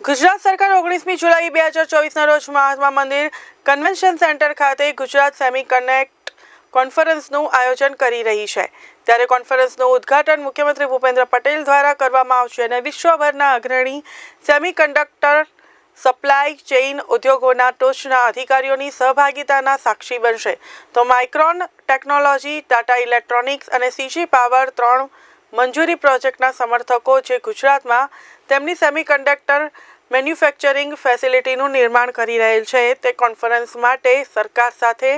ગુજરાત સરકાર ઓગણીસમી જુલાઈ બે હજાર ચોવીસના રોજ મહાત્મા મંદિર કન્વેન્શન સેન્ટર ખાતે ગુજરાત સેમી કનેક્ટ કોન્ફરન્સનું આયોજન કરી રહી છે. ત્યારે કોન્ફરન્સનું ઉદ્ઘાટન મુખ્યમંત્રી ભૂપેન્દ્ર પટેલ દ્વારા કરવામાં આવશે અને વિશ્વભરના અગ્રણી સેમી કન્ડક્ટર સપ્લાય ચેઇન ઉદ્યોગોના ટોચના અધિકારીઓની સહભાગિતાના સાક્ષી બનશે. તો માઇક્રોન ટેકનોલોજી, ટાટા ઇલેક્ટ્રોનિક્સ અને સીજી પાવર ત્રણ મંજૂરી પ્રોજેક્ટના સમર્થકો જે ગુજરાતમાં તેમની સેમિકન્ડક્ટર મેન્યુફેક્ચરિંગ ફેસિલિટીનું નિર્માણ કરી રહેલ છે, તે કોન્ફરન્સ માટે સરકાર સાથે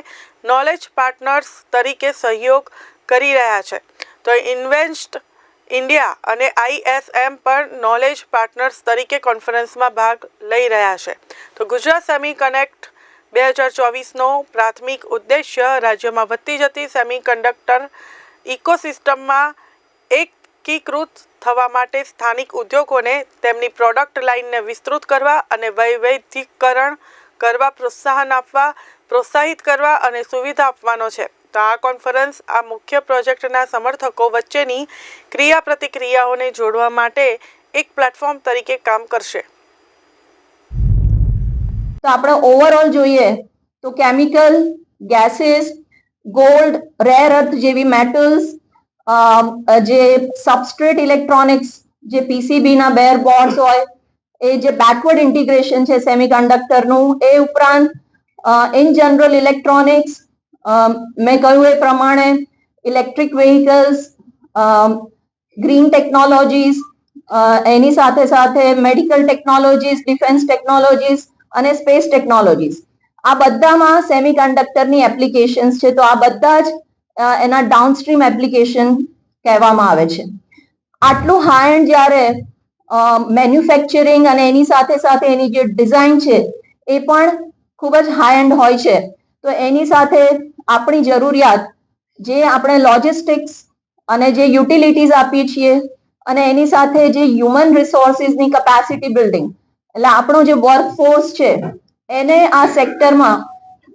નોલેજ પાર્ટનર્સ તરીકે સહયોગ કરી રહ્યા છે. તો ઇન્વેસ્ટ ઇન્ડિયા અને આઈએસએમ પર નોલેજ પાર્ટનર્સ તરીકે કોન્ફરન્સમાં ભાગ લઈ રહ્યા છે. તો ગુજરાત સેમી કનેક્ટ બે હજાર ચોવીસનો પ્રાથમિક ઉદ્દેશ્ય રાજ્યમાં વધતી જતી સેમિકન્ડક્ટર ઇકોસિસ્ટમમાં એકીકૃત થવા માટે સ્થાનિક ઉદ્યોગોને તેમની પ્રોડક્ટ લાઇનને વિસ્તૃત કરવા અને વૈવિધ્યકરણ કરવા, પ્રોત્સાહન આપવા, પ્રોત્સાહિત કરવા અને સુવિધા આપવાનો છે. તો આ કોન્ફરન્સ આ મુખ્ય પ્રોજેક્ટના સમર્થકો વચ્ચેની ક્રિયા પ્રતિક્રિયાઓને જોડવા માટે એક પ્લેટફોર્મ તરીકે કામ કરશે. તો આપણે ઓવરઓલ જોઈએ તો chemical gases gold rare earth જેવી મેટલ્સ જે સબસ્ટ્રેટ ઇલેક્ટ્રોનિક્સ જે પીસીબી ના બેર બોર્ડ્સ હોય, એ જે બેકવર્ડ ઇન્ટિગ્રેશન છે સેમિકન્ડક્ટરનું એ ઉપરાંત ઇન જનરલ ઇલેક્ટ્રોનિક્સ મેં કહ્યું એ પ્રમાણે ઇલેક્ટ્રિક વેહિકલ્સ ગ્રીન ટેકનોલોજીસ એની સાથે સાથે મેડિકલ ટેકનોલોજીસ ડિફેન્સ ટેકનોલોજીસ અને સ્પેસ ટેકનોલોજીસ આ બધામાં સેમિકન્ડક્ટરની એપ્લિકેશન્સ છે. તો આ બધા જ એના ડાઉનસ્ટ્રીમ એપ્લિકેશન કહેવામાં આવે છે. આટલું હાઈ એન્ડ જ્યારે મેન્યુફેક્ચરિંગ અને એની સાથે સાથે એની જે ડિઝાઇન છે, એ પણ ખૂબ જ હાઈ એન્ડ હોય છે. તો એની સાથે આપણી જરૂરિયાત જે આપણે લોજિસ્ટિક્સ અને જે યુટિલિટીઝ આપીએ છીએ અને એની સાથે જે હ્યુમન રિસોર્સિસની કેપેસિટી બિલ્ડિંગ એટલે આપણો જે વર્કફોર્સ છે, એને આ સેક્ટરમાં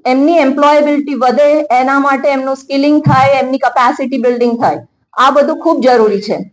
એમની એમ્પ્લોયેબિલિટી વધે, એના માટે એમનું સ્કિલિંગ થાય, એમની કપેસિટી બિલ્ડિંગ થાય. આ બધું ખૂબ જરૂરી છે.